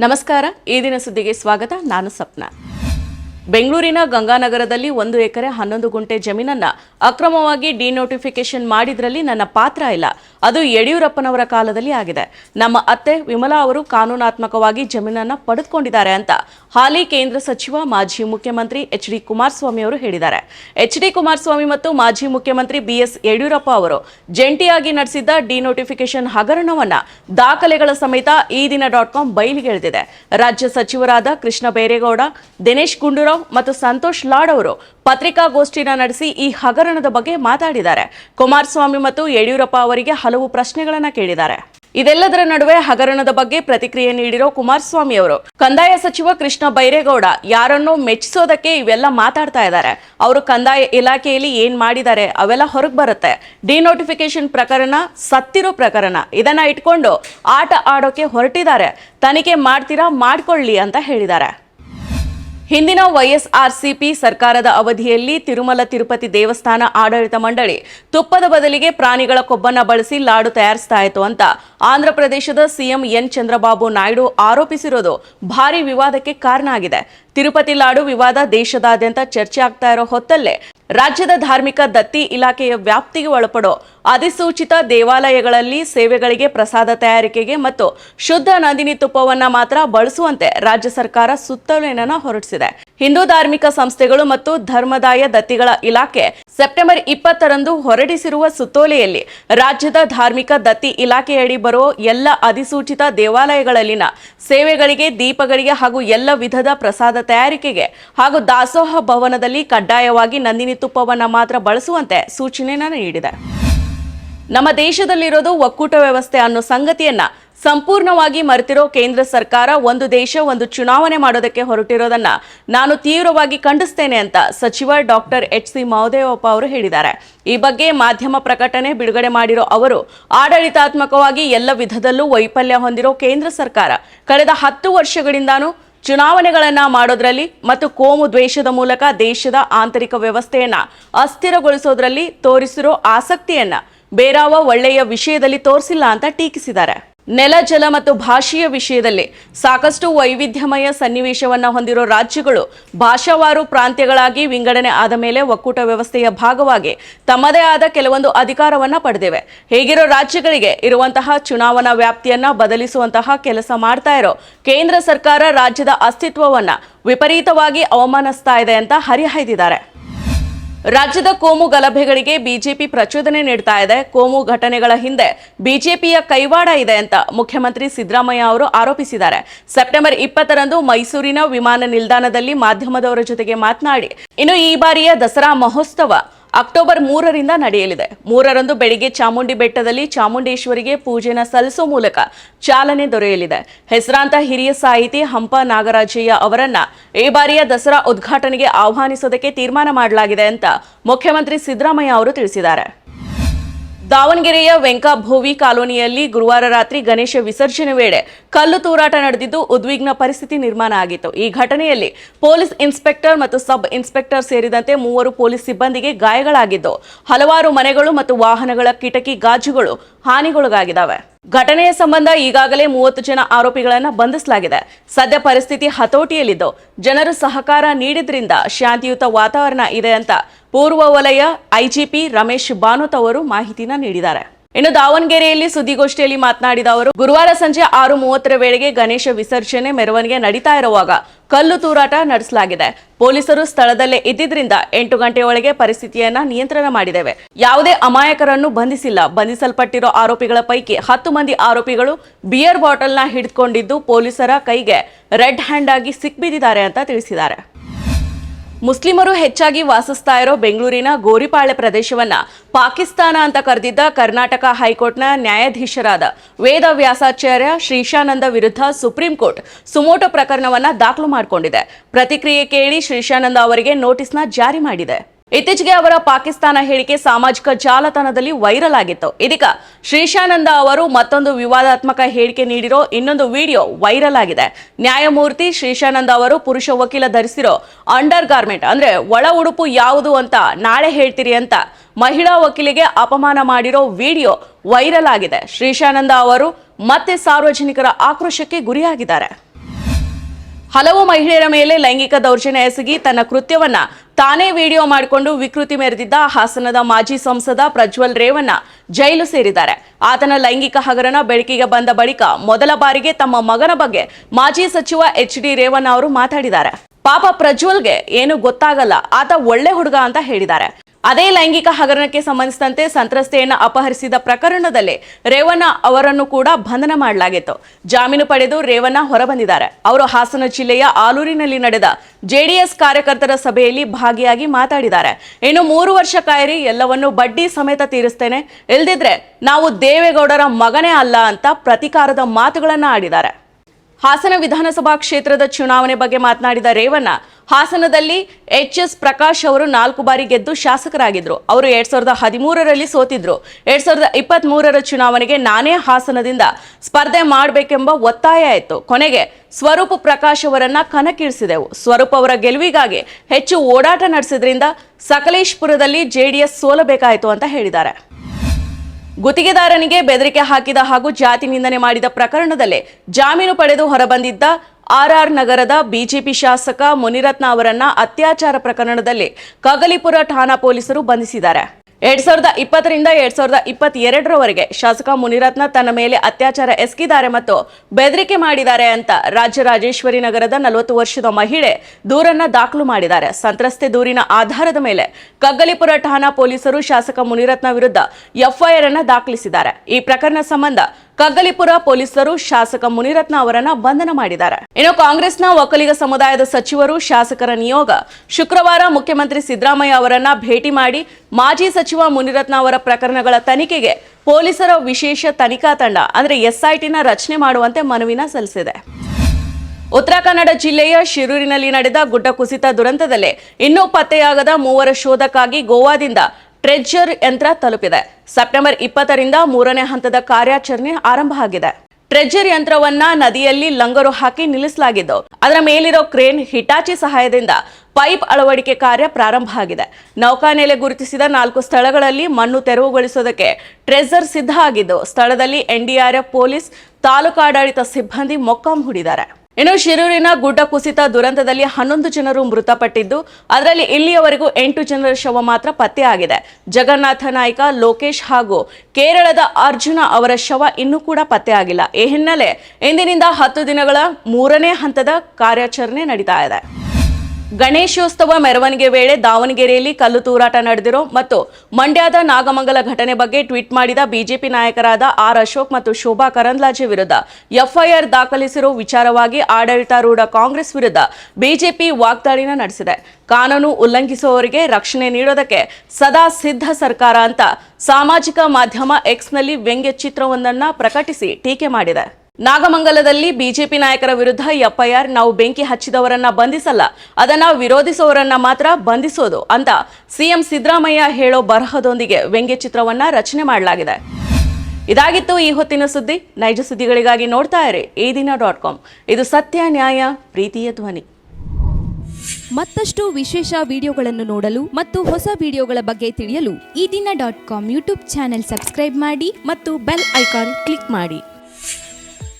ನಮಸ್ಕಾರ. ಈ ದಿನ ಸುದ್ದಿಗೆ ಸ್ವಾಗತ. ನಾನು ಸಪ್ನಾ. ಬೆಂಗಳೂರಿನ ಗಂಗಾನಗರದಲ್ಲಿ ಒಂದು ಎಕರೆ ಹನ್ನೊಂದು ಗುಂಟೆ ಜಮೀನನ್ನ ಅಕ್ರಮವಾಗಿ ಡಿನೋಟಿಫಿಕೇಶನ್ ಮಾಡಿದ್ರಲ್ಲಿ ನನ್ನ ಪಾತ್ರ ಇಲ್ಲ. ಅದು ಯಡಿಯೂರಪ್ಪನವರ ಕಾಲದಲ್ಲಿ ಆಗಿದೆ. ನಮ್ಮ ಅತ್ತೆ ವಿಮಲಾ ಅವರು ಕಾನೂನಾತ್ಮಕವಾಗಿ ಜಮೀನನ್ನ ಪಡೆದುಕೊಂಡಿದ್ದಾರೆ ಅಂತ ಹಾಲಿ ಕೇಂದ್ರ ಸಚಿವ ಮಾಜಿ ಮುಖ್ಯಮಂತ್ರಿ ಎಚ್ ಡಿ ಕುಮಾರಸ್ವಾಮಿ ಅವರು ಹೇಳಿದ್ದಾರೆ. ಎಚ್ ಡಿ ಕುಮಾರಸ್ವಾಮಿ ಮತ್ತು ಮಾಜಿ ಮುಖ್ಯಮಂತ್ರಿ ಬಿಎಸ್ ಯಡಿಯೂರಪ್ಪ ಅವರು ಜಂಟಿಯಾಗಿ ನಡೆಸಿದ್ದ ಡಿನೋಟಿಫಿಕೇಶನ್ ಹಗರಣವನ್ನ ದಾಖಲೆಗಳ ಸಮೇತ ಈ ದಿನ ಡಾಟ್ ಕಾಮ್ ಬಯಲಿಗೆಳೆದಿದೆ ರಾಜ್ಯ ಸಚಿವರಾದ ಕೃಷ್ಣ ಬೈರೇಗೌಡ, ದಿನೇಶ್ ಗುಂಡೂರಾವ್ ಮತ್ತು ಸಂತೋಷ್ ಲಾಡ್ ಅವರು ಪತ್ರಿಕಾಗೋಷ್ಠಿನ ನಡೆಸಿ ಈ ಹಗರಣದ ಬಗ್ಗೆ ಮಾತಾಡಿದ್ದಾರೆ. ಕುಮಾರಸ್ವಾಮಿ ಮತ್ತು ಯಡಿಯೂರಪ್ಪ ಅವರಿಗೆ ಹಲವು ಪ್ರಶ್ನೆಗಳನ್ನ ಕೇಳಿದ್ದಾರೆ. ಇದೆಲ್ಲದರ ನಡುವೆ ಹಗರಣದ ಬಗ್ಗೆ ಪ್ರತಿಕ್ರಿಯೆ ನೀಡಿರೋ ಕುಮಾರಸ್ವಾಮಿ ಅವರು, ಕಂದಾಯ ಸಚಿವ ಕೃಷ್ಣ ಬೈರೇಗೌಡ ಯಾರನ್ನು ಮೆಚ್ಚಿಸೋದಕ್ಕೆ ಇವೆಲ್ಲ ಮಾತಾಡ್ತಾ ಇದ್ದಾರೆ. ಅವರು ಕಂದಾಯ ಇಲಾಖೆಯಲ್ಲಿ ಏನ್ ಮಾಡಿದ್ದಾರೆ ಅವೆಲ್ಲ ಹೊರಗೆ ಬರುತ್ತೆ. ಡಿನೋಟಿಫಿಕೇಶನ್ ಪ್ರಕರಣ ಸತ್ತಿರೋ ಪ್ರಕರಣ, ಇದನ್ನ ಇಟ್ಕೊಂಡು ಆಟ ಆಡೋಕೆ ಹೊರಟಿದ್ದಾರೆ. ತನಿಖೆ ಮಾಡ್ತೀರಾ ಮಾಡ್ಕೊಳ್ಳಿ ಅಂತ ಹೇಳಿದ್ದಾರೆ. ಹಿಂದಿನ ವೈಎಸ್ಆರ್ಸಿಪಿ ಸರ್ಕಾರದ ಅವಧಿಯಲ್ಲಿ ತಿರುಮಲ, ತಿರುಪತಿ ದೇವಸ್ಥಾನ ಆಡಳಿತ ಮಂಡಳಿ ತುಪ್ಪದ ಬದಲಿಗೆ ಪ್ರಾಣಿಗಳ ಕೊಬ್ಬನ್ನ ಬಳಸಿ ಲಾಡು ತಯಾರಿಸ್ತಾ ಇತ್ತು ಅಂತ ಆಂಧ್ರಪ್ರದೇಶದ ಸಿಎಂ ಎನ್. ಚಂದ್ರಬಾಬು ನಾಯ್ಡು ಆರೋಪಿಸಿರೋದು ಭಾರೀ ವಿವಾದಕ್ಕೆ ಕಾರಣ ಆಗಿದೆ. ತಿರುಪತಿ ಲಾಡು ವಿವಾದ ದೇಶದಾದ್ಯಂತ ಚರ್ಚೆ ಆಗ್ತಾ ಇರೋ ಹೊತ್ತಲ್ಲೇ ರಾಜ್ಯದ ಧಾರ್ಮಿಕ ದತ್ತಿ ಇಲಾಖೆಯ ವ್ಯಾಪ್ತಿಗೆ ಒಳಪಡೋ ಅಧಿಸೂಚಿತ ದೇವಾಲಯಗಳಲ್ಲಿ ಸೇವೆಗಳಿಗೆ ಪ್ರಸಾದ ತಯಾರಿಕೆಗೆ ಮತ್ತು ಶುದ್ಧ ನಂದಿನಿ ತುಪ್ಪವನ್ನ ಮಾತ್ರ ಬಳಸುವಂತೆ ರಾಜ್ಯ ಸರ್ಕಾರ ಸುತ್ತಲಿನ ಹೊರಡಿಸಿದೆ. ಹಿಂದೂ ಧಾರ್ಮಿಕ ಸಂಸ್ಥೆಗಳು ಮತ್ತು ಧರ್ಮದಾಯ ದತ್ತಿಗಳ ಇಲಾಖೆ ಸೆಪ್ಟೆಂಬರ್ ಇಪ್ಪತ್ತರಂದು ಹೊರಡಿಸಿರುವ ಸುತ್ತೋಲೆಯಲ್ಲಿ ರಾಜ್ಯದ ಧಾರ್ಮಿಕ ದತ್ತಿ ಇಲಾಖೆಯಡಿ ಬರುವ ಎಲ್ಲ ಅಧಿಸೂಚಿತ ದೇವಾಲಯಗಳಲ್ಲಿನ ಸೇವೆಗಳಿಗೆ, ದೀಪಗಳಿಗೆ ಹಾಗೂ ಎಲ್ಲ ವಿಧದ ಪ್ರಸಾದ ತಯಾರಿಕೆಗೆ ಹಾಗೂ ದಾಸೋಹ ಭವನದಲ್ಲಿ ಕಡ್ಡಾಯವಾಗಿ ನಂದಿನಿ ತುಪ್ಪವನ್ನು ಮಾತ್ರ ಬಳಸುವಂತೆ ಸೂಚನೆ ನೀಡಿದೆ. ನಮ್ಮ ದೇಶದಲ್ಲಿರೋದು ಒಕ್ಕೂಟ ವ್ಯವಸ್ಥೆ ಅನ್ನೋ ಸಂಗತಿಯನ್ನ ಸಂಪೂರ್ಣವಾಗಿ ಮರೆತಿರೋ ಕೇಂದ್ರ ಸರ್ಕಾರ ಒಂದು ದೇಶ, ಒಂದು ಚುನಾವಣೆ ಮಾಡೋದಕ್ಕೆ ಹೊರಟಿರೋದನ್ನ ನಾನು ತೀವ್ರವಾಗಿ ಖಂಡಿಸ್ತೇನೆ ಅಂತ ಸಚಿವ ಡಾಕ್ಟರ್ ಎಚ್ ಸಿ ಮಹದೇವಪ್ಪ ಅವರು ಹೇಳಿದ್ದಾರೆ. ಈ ಬಗ್ಗೆ ಮಾಧ್ಯಮ ಪ್ರಕಟಣೆ ಬಿಡುಗಡೆ ಮಾಡಿರೋ ಅವರು, ಆಡಳಿತಾತ್ಮಕವಾಗಿ ಎಲ್ಲ ವಿಧದಲ್ಲೂ ವೈಫಲ್ಯ ಹೊಂದಿರೋ ಕೇಂದ್ರ ಸರ್ಕಾರ ಕಳೆದ ಹತ್ತು ವರ್ಷಗಳಿಂದಾನು ಚುನಾವಣೆಗಳನ್ನ ಮಾಡೋದ್ರಲ್ಲಿ ಮತ್ತು ಕೋಮು ದ್ವೇಷದ ಮೂಲಕ ದೇಶದ ಆಂತರಿಕ ವ್ಯವಸ್ಥೆಯನ್ನು ಅಸ್ಥಿರಗೊಳಿಸೋದ್ರಲ್ಲಿ ತೋರಿಸಿರೋ ಆಸಕ್ತಿಯನ್ನ ಬೇರಾವ ಒಳ್ಳೆಯ ವಿಷಯದಲ್ಲಿ ತೋರಿಸಿಲ್ಲ ಅಂತ ಟೀಕಿಸಿದ್ದಾರೆ. ನೆಲ, ಜಲ ಮತ್ತು ಭಾಷೆಯ ವಿಷಯದಲ್ಲಿ ಸಾಕಷ್ಟು ವೈವಿಧ್ಯಮಯ ಸನ್ನಿವೇಶವನ್ನ ಹೊಂದಿರೋ ರಾಜ್ಯಗಳು ಭಾಷಾವಾರು ಪ್ರಾಂತ್ಯಗಳಾಗಿ ವಿಂಗಡಣೆ ಆದ ಮೇಲೆ ಒಕ್ಕೂಟ ವ್ಯವಸ್ಥೆಯ ಭಾಗವಾಗಿ ತಮ್ಮದೇ ಆದ ಕೆಲವೊಂದು ಅಧಿಕಾರವನ್ನ ಪಡೆದಿವೆ. ಹೇಗಿರೋ ರಾಜ್ಯಗಳಿಗೆ ಇರುವಂತಹ ಚುನಾವಣಾ ವ್ಯಾಪ್ತಿಯನ್ನ ಬದಲಿಸುವಂತಹ ಕೆಲಸ ಮಾಡ್ತಾ ಇರೋ ಕೇಂದ್ರ ಸರ್ಕಾರ ರಾಜ್ಯದ ಅಸ್ತಿತ್ವವನ್ನ ವಿಪರೀತವಾಗಿ ಅವಮಾನಿಸ್ತಾ ಇದೆ ಅಂತ ಹರಿಹಾಯ್ದಿದ್ದಾರೆ. ರಾಜ್ಯದ ಕೋಮು ಗಲಭೆಗಳಿಗೆ ಬಿಜೆಪಿ ಪ್ರಚೋದನೆ ನೀಡ್ತಾ ಇದೆ. ಕೋಮು ಘಟನೆಗಳ ಹಿಂದೆ ಬಿಜೆಪಿಯ ಕೈವಾಡ ಇದೆ ಅಂತ ಮುಖ್ಯಮಂತ್ರಿ ಸಿದ್ದರಾಮಯ್ಯ ಅವರು ಆರೋಪಿಸಿದ್ದಾರೆ. ಸೆಪ್ಟೆಂಬರ್ ಇಪ್ಪತ್ತರಂದು ಮೈಸೂರಿನ ವಿಮಾನ ನಿಲ್ದಾಣದಲ್ಲಿ ಮಾಧ್ಯಮದವರ ಜೊತೆಗೆ ಮಾತನಾಡಿ, ಇನ್ನು ಈ ಬಾರಿಯ ದಸರಾ ಮಹೋತ್ಸವ ಅಕ್ಟೋಬರ್ ಮೂರರಿಂದ ನಡೆಯಲಿದೆ. ಮೂರರಂದು ಬೆಳಿಗ್ಗೆ ಚಾಮುಂಡಿ ಬೆಟ್ಟದಲ್ಲಿ ಚಾಮುಂಡೇಶ್ವರಿಗೆ ಪೂಜೆನ ಸಲ್ಲಿಸುವ ಮೂಲಕ ಚಾಲನೆ ದೊರೆಯಲಿದೆ. ಹೆಸರಾಂತ ಹಿರಿಯ ಸಾಹಿತಿ ಹಂಪ ನಾಗರಾಜಯ್ಯ ಅವರನ್ನ ಈ ಬಾರಿಯ ದಸರಾ ಉದ್ಘಾಟನೆಗೆ ಆಹ್ವಾನಿಸೋದಕ್ಕೆ ತೀರ್ಮಾನ ಮಾಡಲಾಗಿದೆ ಅಂತ ಮುಖ್ಯಮಂತ್ರಿ ಸಿದ್ದರಾಮಯ್ಯ ಅವರು ತಿಳಿಸಿದ್ದಾರೆ. ದಾವಣಗೆರೆಯ ವೆಂಕಭೋವಿ ಕಾಲೋನಿಯಲ್ಲಿ ಗುರುವಾರ ರಾತ್ರಿ ಗಣೇಶ ವಿಸರ್ಜನೆ ವೇಳೆ ಕಲ್ಲು ತೂರಾಟ ನಡೆದಿದ್ದು ಉದ್ವಿಗ್ನ ಪರಿಸ್ಥಿತಿ ನಿರ್ಮಾಣ ಆಗಿತ್ತು. ಈ ಘಟನೆಯಲ್ಲಿ ಪೊಲೀಸ್ ಇನ್ಸ್ಪೆಕ್ಟರ್ ಮತ್ತು ಸಬ್ ಇನ್ಸ್ಪೆಕ್ಟರ್ ಸೇರಿದಂತೆ ಮೂವರು ಪೊಲೀಸ್ ಸಿಬ್ಬಂದಿಗೆ ಗಾಯಗಳಾಗಿದ್ದು, ಹಲವಾರು ಮನೆಗಳು ಮತ್ತು ವಾಹನಗಳ ಕಿಟಕಿ ಗಾಜುಗಳು ಹಾನಿಗೊಳಗಾಗಿದ್ದಾವೆ. ಘಟನೆಯ ಸಂಬಂಧ ಈಗಾಗಲೇ ಮೂವತ್ತು ಜನ ಆರೋಪಿಗಳನ್ನು ಬಂಧಿಸಲಾಗಿದೆ. ಸದ್ಯ ಪರಿಸ್ಥಿತಿ ಹತೋಟಿಯಲ್ಲಿದ್ದು, ಜನರು ಸಹಕಾರ ನೀಡಿದ್ರಿಂದ ಶಾಂತಿಯುತ ವಾತಾವರಣ ಇದೆ ಅಂತ ಪೂರ್ವ ವಲಯ ಐಜಿಪಿ ರಮೇಶ್ ಬಾನುತ್ ಅವರು ಮಾಹಿತಿನ ನೀಡಿದ್ದಾರೆ. ಇನ್ನು ದಾವಣಗೆರೆಯಲ್ಲಿ ಸುದ್ದಿಗೋಷ್ಠಿಯಲ್ಲಿ ಮಾತನಾಡಿದ ಅವರು, ಗುರುವಾರ ಸಂಜೆ ಆರು ಮೂವತ್ತರ ವೇಳೆಗೆ ಗಣೇಶ ವಿಸರ್ಜನೆ ಮೆರವಣಿಗೆ ನಡೀತಾ ಇರುವಾಗ ಕಲ್ಲು ತೂರಾಟ ನಡೆಸಲಾಗಿದೆ. ಪೊಲೀಸರು ಸ್ಥಳದಲ್ಲೇ ಇದ್ದಿದ್ರಿಂದ ಎಂಟು ಗಂಟೆಯೊಳಗೆ ಪರಿಸ್ಥಿತಿಯನ್ನ ನಿಯಂತ್ರಣ ಮಾಡಿದ್ದೇವೆ. ಯಾವುದೇ ಅಮಾಯಕರನ್ನು ಬಂಧಿಸಿಲ್ಲ. ಬಂಧಿಸಲ್ಪಟ್ಟಿರೋ ಆರೋಪಿಗಳ ಪೈಕಿ ಹತ್ತು ಮಂದಿ ಆರೋಪಿಗಳು ಬಿಯರ್ ಬಾಟಲ್ನ ಹಿಡಿದುಕೊಂಡಿದ್ದು ಪೊಲೀಸರ ಕೈಗೆ ರೆಡ್ ಹ್ಯಾಂಡ್ ಆಗಿ ಸಿಕ್ಬಿದ್ದಿದ್ದಾರೆ ಅಂತ ತಿಳಿಸಿದ್ದಾರೆ. ಮುಸ್ಲಿಮರು ಹೆಚ್ಚಾಗಿ ವಾಸಿಸ್ತಾ ಇರೋ ಬೆಂಗಳೂರಿನ ಗೋರಿಪಾಳೆ ಪ್ರದೇಶವನ್ನ ಪಾಕಿಸ್ತಾನ ಅಂತ ಕರೆದಿದ್ದ ಕರ್ನಾಟಕ ಹೈಕೋರ್ಟ್ನ ನ್ಯಾಯಾಧೀಶರಾದ ವೇದ ವ್ಯಾಸಾಚಾರ್ಯ ಶ್ರೀಶಾನಂದ ವಿರುದ್ಧ ಸುಪ್ರೀಂ ಕೋರ್ಟ್ ಸುಮೋಟೋ ಪ್ರಕರಣವನ್ನ ದಾಖಲು ಮಾಡಿಕೊಂಡಿದೆ. ಪ್ರತಿಕ್ರಿಯೆ ಕೇಳಿ ಶ್ರೀಶಾನಂದ ಅವರಿಗೆ ನೋಟಿಸ್ನ ಜಾರಿ ಮಾಡಿದೆ. ಇತ್ತೀಚೆಗೆ ಅವರ ಪಾಕಿಸ್ತಾನ ಹೇಳಿಕೆ ಸಾಮಾಜಿಕ ಜಾಲತಾಣದಲ್ಲಿ ವೈರಲ್ ಆಗಿತ್ತು. ಇದೀಗ ಶ್ರೀಶಾನಂದ ಅವರು ಮತ್ತೊಂದು ವಿವಾದಾತ್ಮಕ ಹೇಳಿಕೆ ನೀಡಿರೋ ಇನ್ನೊಂದು ವಿಡಿಯೋ ವೈರಲ್ ಆಗಿದೆ. ನ್ಯಾಯಮೂರ್ತಿ ಶ್ರೀಶಾನಂದ ಅವರು ಪುರುಷ ವಕೀಲ ಧರಿಸಿರೋ ಅಂಡರ್ ಗಾರ್ಮೆಂಟ್ ಅಂದ್ರೆ ಒಳ ಉಡುಪು ಯಾವುದು ಅಂತ ನಾಳೆ ಹೇಳ್ತೀರಿ ಅಂತ ಮಹಿಳಾ ವಕೀಲಿಗೆ ಅಪಮಾನ ಮಾಡಿರೋ ವಿಡಿಯೋ ವೈರಲ್ ಆಗಿದೆ. ಶ್ರೀಶಾನಂದ ಅವರು ಮತ್ತೆ ಸಾರ್ವಜನಿಕರ ಆಕ್ರೋಶಕ್ಕೆ ಗುರಿಯಾಗಿದ್ದಾರೆ. ಹಲವು ಮಹಿಳೆಯರ ಮೇಲೆ ಲೈಂಗಿಕ ದೌರ್ಜನ್ಯ ಎಸಗಿ ತನ್ನ ಕೃತ್ಯವನ್ನ ತಾನೇ ವಿಡಿಯೋ ಮಾಡಿಕೊಂಡು ವಿಕೃತಿ ಮೆರೆದಿದ್ದ ಹಾಸನದ ಮಾಜಿ ಸಂಸದ ಪ್ರಜ್ವಲ್ ರೇವಣ್ಣ ಜೈಲು ಸೇರಿದ್ದಾರೆ. ಆತನ ಲೈಂಗಿಕ ಹಗರಣ ಬೆಳಕಿಗೆ ಬಂದ ಬಳಿಕ ಮೊದಲ ಬಾರಿಗೆ ತಮ್ಮ ಮಗನ ಬಗ್ಗೆ ಮಾಜಿ ಸಚಿವ ಎಚ್ ಡಿ ರೇವಣ್ಣ ಅವರು ಮಾತಾಡಿದ್ದಾರೆ. ಪಾಪ ಪ್ರಜ್ವಲ್ಗೆ ಏನು ಗೊತ್ತಾಗಲ್ಲ, ಆತ ಒಳ್ಳೆ ಹುಡುಗ ಅಂತ ಹೇಳಿದ್ದಾರೆ. ಅದೇ ಲೈಂಗಿಕ ಹಗರಣಕ್ಕೆ ಸಂಬಂಧಿಸಿದಂತೆ ಸಂತ್ರಸ್ತೆಯನ್ನು ಅಪಹರಿಸಿದ ಪ್ರಕರಣದಲ್ಲಿ ರೇವಣ್ಣ ಅವರನ್ನು ಕೂಡ ಬಂಧನ ಮಾಡಲಾಗಿತ್ತು. ಜಾಮೀನು ಪಡೆದು ರೇವಣ್ಣ ಹೊರಬಂದಿದ್ದಾರೆ. ಅವರು ಹಾಸನ ಜಿಲ್ಲೆಯ ಆಲೂರಿನಲ್ಲಿ ನಡೆದ ಜೆಡಿಎಸ್ ಕಾರ್ಯಕರ್ತರ ಸಭೆಯಲ್ಲಿ ಭಾಗಿಯಾಗಿ ಮಾತಾಡಿದ್ದಾರೆ. ಇನ್ನು ಮೂರು ವರ್ಷ ಕಾಯಿರಿ, ಎಲ್ಲವನ್ನು ಬಡ್ಡಿ ಸಮೇತ ತೀರಿಸ್ತೇನೆ. ಇಲ್ದಿದ್ರೆ ನಾವು ದೇವೇಗೌಡರ ಮಗನೇ ಅಲ್ಲ ಅಂತ ಪ್ರತಿಕಾರದ ಮಾತುಗಳನ್ನು ಆಡಿದ್ದಾರೆ. ಹಾಸನ ವಿಧಾನಸಭಾ ಕ್ಷೇತ್ರದ ಚುನಾವಣೆ ಬಗ್ಗೆ ಮಾತನಾಡಿದ ರೇವಣ್ಣ ಹಾಸನದಲ್ಲಿ ಎಚ್ ಎಸ್ ಪ್ರಕಾಶ್ ಅವರು ನಾಲ್ಕು ಬಾರಿ ಗೆದ್ದು ಶಾಸಕರಾಗಿದ್ದರು ಅವರು ಎರಡ್ ಸಾವಿರದ ಹದಿಮೂರರಲ್ಲಿ ಸೋತಿದ್ರು. ಎರಡ್ ಸಾವಿರದ ಇಪ್ಪತ್ತ್ ಮೂರರ ಚುನಾವಣೆಗೆ ನಾನೇ ಹಾಸನದಿಂದ ಸ್ಪರ್ಧೆ ಮಾಡಬೇಕೆಂಬ ಒತ್ತಾಯ ಆಯಿತು ಕೊನೆಗೆ ಸ್ವರೂಪ್ ಪ್ರಕಾಶ್ ಅವರನ್ನ ಕಣಕ್ಕಿಳಿಸಿದೆವು. ಸ್ವರೂಪ್ ಅವರ ಗೆಲುವಿಗಾಗಿ ಹೆಚ್ಚು ಓಡಾಟ ನಡೆಸಿದ್ರಿಂದ ಸಕಲೇಶ್ಪುರದಲ್ಲಿ ಜೆಡಿಎಸ್ ಸೋಲಬೇಕಾಯಿತು ಅಂತ ಹೇಳಿದ್ದಾರೆ. ಗುತ್ತಿಗೆದಾರನಿಗೆ ಬೆದರಿಕೆ ಹಾಕಿದ ಹಾಗೂ ಜಾತಿ ನಿಂದನೆ ಮಾಡಿದ ಪ್ರಕರಣದಲ್ಲಿ ಜಾಮೀನು ಪಡೆದು ಹೊರಬಂದಿದ್ದ ಆರ್ಆರ್ ನಗರದ ಬಿಜೆಪಿ ಶಾಸಕ ಮುನಿರತ್ನ ಅವರನ್ನ ಅತ್ಯಾಚಾರ ಪ್ರಕರಣದಲ್ಲಿ ಕಗಲಿಪುರ ಠಾಣಾ ಪೊಲೀಸರು ಬಂಧಿಸಿದ್ದಾರೆ. ಎರಡ್ ಸಾವಿರದ ಇಪ್ಪತ್ತರಿಂದ ಎರಡ್ ಸಾವಿರದ ಇಪ್ಪತ್ತೆರಡರವರೆಗೆ ಶಾಸಕ ಮುನಿರತ್ನ ತನ್ನ ಮೇಲೆ ಅತ್ಯಾಚಾರ ಎಸಗಿದ್ದಾರೆ ಮತ್ತು ಬೆದರಿಕೆ ಮಾಡಿದ್ದಾರೆ ಅಂತ ರಾಜ್ಯ ರಾಜೇಶ್ವರಿ ನಗರದ ನಲವತ್ತು ವರ್ಷದ ಮಹಿಳೆ ದೂರನ್ನ ದಾಖಲು ಮಾಡಿದ್ದಾರೆ. ಸಂತ್ರಸ್ತೆ ದೂರಿನ ಆಧಾರದ ಮೇಲೆ ಕಗ್ಗಲಿಪುರ ಠಾಣಾ ಪೊಲೀಸರು ಶಾಸಕ ಮುನಿರತ್ನ ವಿರುದ್ಧ ಎಫ್ಐಆರ್ ಅನ್ನ ದಾಖಲಿಸಿದ್ದಾರೆ. ಈ ಪ್ರಕರಣ ಸಂಬಂಧ ಕಗ್ಗಲಿಪುರ ಪೊಲೀಸರು ಶಾಸಕ ಮುನಿರತ್ನ ಅವರನ್ನ ಬಂಧನ ಮಾಡಿದ್ದಾರೆ. ಇನ್ನು ಕಾಂಗ್ರೆಸ್ನ ಒಕ್ಕಲಿಗ ಸಮುದಾಯದ ಸಚಿವರು ಶಾಸಕರ ನಿಯೋಗ ಶುಕ್ರವಾರ ಮುಖ್ಯಮಂತ್ರಿ ಸಿದ್ದರಾಮಯ್ಯ ಅವರನ್ನ ಭೇಟಿ ಮಾಡಿ ಮಾಜಿ ಸಚಿವ ಮುನಿರತ್ನ ಅವರ ಪ್ರಕರಣಗಳ ತನಿಖೆಗೆ ಪೊಲೀಸರ ವಿಶೇಷ ತನಿಖಾ ತಂಡ, ಅಂದ್ರೆ ಎಸ್ಐಟಿನ ರಚನೆ ಮಾಡುವಂತೆ ಮನವಿನ ಸಲ್ಲಿಸಿದೆ. ಉತ್ತರ ಕನ್ನಡ ಜಿಲ್ಲೆಯ ಶಿರೂರಿನಲ್ಲಿ ನಡೆದ ಗುಡ್ಡ ಕುಸಿತ ದುರಂತದಲ್ಲಿ ಇನ್ನೂ ಪತ್ತೆಯಾಗದ ಮೂವರ ಶೋಧಕ್ಕಾಗಿ ಗೋವಾದಿಂದ ಟ್ರೆಜರ್ ಯಂತ್ರ ತಲುಪಿದೆ. ಸೆಪ್ಟೆಂಬರ್ ಇಪ್ಪತ್ತರಿಂದ ಮೂರನೇ ಹಂತದ ಕಾರ್ಯಾಚರಣೆ ಆರಂಭ ಆಗಿದೆ. ಟ್ರೆಜರ್ ಯಂತ್ರವನ್ನ ನದಿಯಲ್ಲಿ ಲಂಗರು ಹಾಕಿ ನಿಲ್ಲಿಸಲಾಗಿದ್ದು, ಅದರ ಮೇಲಿರೋ ಕ್ರೇನ್ ಹಿಟಾಚಿ ಸಹಾಯದಿಂದ ಪೈಪ್ ಅಳವಡಿಕೆ ಕಾರ್ಯ ಪ್ರಾರಂಭ ಆಗಿದೆ. ನೌಕಾನೆಲೆ ಗುರುತಿಸಿದ ನಾಲ್ಕು ಸ್ಥಳಗಳಲ್ಲಿ ಮಣ್ಣು ತೆರವುಗೊಳಿಸುವುದಕ್ಕೆ ಟ್ರೆಜರ್ ಸಿದ್ಧ ಆಗಿದ್ದು, ಸ್ಥಳದಲ್ಲಿ ಎನ್ಡಿಆರ್ಎಫ್ ಪೊಲೀಸ್, ತಾಲೂಕಾಡಳಿತ ಸಿಬ್ಬಂದಿ ಮೊಕ್ಕಾಂ ಹೂಡಿದ್ದಾರೆ. ಇನ್ನು ಶಿರೂರಿನ ಗುಡ್ಡ ಕುಸಿತ ದುರಂತದಲ್ಲಿ ಹನ್ನೊಂದು ಜನರು ಮೃತಪಟ್ಟಿದ್ದು, ಅದರಲ್ಲಿ ಇಲ್ಲಿಯವರೆಗೂ ಎಂಟು ಜನರ ಶವ ಮಾತ್ರ ಪತ್ತೆಯಾಗಿದೆ ಜಗನ್ನಾಥ ನಾಯ್ಕ, ಲೋಕೇಶ್ ಹಾಗೂ ಕೇರಳದ ಅರ್ಜುನ ಅವರ ಶವ ಇನ್ನೂ ಕೂಡ ಪತ್ತೆಯಾಗಿಲ್ಲ ಈ ಹಿನ್ನೆಲೆ ಇಂದಿನಿಂದ ಹತ್ತು ದಿನಗಳ ಮೂರನೇ ಹಂತದ ಕಾರ್ಯಾಚರಣೆ ನಡೀತಾ ಇದೆ. ಗಣೇಶೋತ್ಸವ ಮೆರವಣಿಗೆ ವೇಳೆ ದಾವಣಗೆರೆಯಲ್ಲಿ ಕಲ್ಲು ತೂರಾಟ ನಡೆದಿರೋ ಮತ್ತು ಮಂಡ್ಯದ ನಾಗಮಂಗಲ ಘಟನೆ ಬಗ್ಗೆ ಟ್ವೀಟ್ ಮಾಡಿದ ಬಿಜೆಪಿ ನಾಯಕರಾದ ಆರ್ ಅಶೋಕ್ ಮತ್ತು ಶೋಭಾ ಕರಂದ್ಲಾಜೆ ವಿರುದ್ಧ ಎಫ್ಐಆರ್ ದಾಖಲಿಸಿರುವ ವಿಚಾರವಾಗಿ ಆಡಳಿತಾರೂಢ ಕಾಂಗ್ರೆಸ್ ವಿರುದ್ಧ ಬಿಜೆಪಿ ವಾಗ್ದಾಳಿನ ನಡೆಸಿದೆ. ಕಾನೂನು ಉಲ್ಲಂಘಿಸುವವರಿಗೆ ರಕ್ಷಣೆ ನೀಡೋದಕ್ಕೆ ಸದಾ ಸಿದ್ಧ ಸರ್ಕಾರ ಅಂತ ಸಾಮಾಜಿಕ ಮಾಧ್ಯಮ ಎಕ್ಸ್ನಲ್ಲಿ ವ್ಯಂಗ್ಯ ಚಿತ್ರವೊಂದನ್ನು ಪ್ರಕಟಿಸಿ ಟೀಕೆ ಮಾಡಿದೆ. ನಾಗಮಂಗಲದಲ್ಲಿ ಬಿಜೆಪಿ ನಾಯಕರ ವಿರುದ್ಧ ಎಫ್ಐಆರ್ ನಾವು ಬೆಂಕಿ ಹಚ್ಚಿದವರನ್ನ ಬಂಧಿಸಲ್ಲ, ಅದನ್ನ ವಿರೋಧಿಸುವವರನ್ನ ಮಾತ್ರ ಬಂಧಿಸೋದು ಅಂತ ಸಿಎಂ ಸಿದ್ದರಾಮಯ್ಯ ಹೇಳೋ ಬರಹದೊಂದಿಗೆ ವ್ಯಂಗ್ಯ ಚಿತ್ರವನ್ನ ರಚನೆ ಮಾಡಲಾಗಿದೆ. ಇದಾಗಿತ್ತು ಈ ಹೊತ್ತಿನ ಸುದ್ದಿ. ನೈಜ ಸುದ್ದಿಗಳಿಗಾಗಿ ನೋಡ್ತಾ ಇರಿ ಈ ದಿನ ಡಾಟ್ ಕಾಮ್. ಇದು ಸತ್ಯ, ನ್ಯಾಯ, ಪ್ರೀತಿಯ ಧ್ವನಿ. ಮತ್ತಷ್ಟು ವಿಶೇಷ ವಿಡಿಯೋಗಳನ್ನು ನೋಡಲು ಮತ್ತು ಹೊಸ ವಿಡಿಯೋಗಳ ಬಗ್ಗೆ ತಿಳಿಯಲು Ee Dina dot com YouTube channel subscribe ಮಾಡಿ ಮತ್ತು ಬೆಲ್ ಐಕಾನ್ ಕ್ಲಿಕ್ ಮಾಡಿ.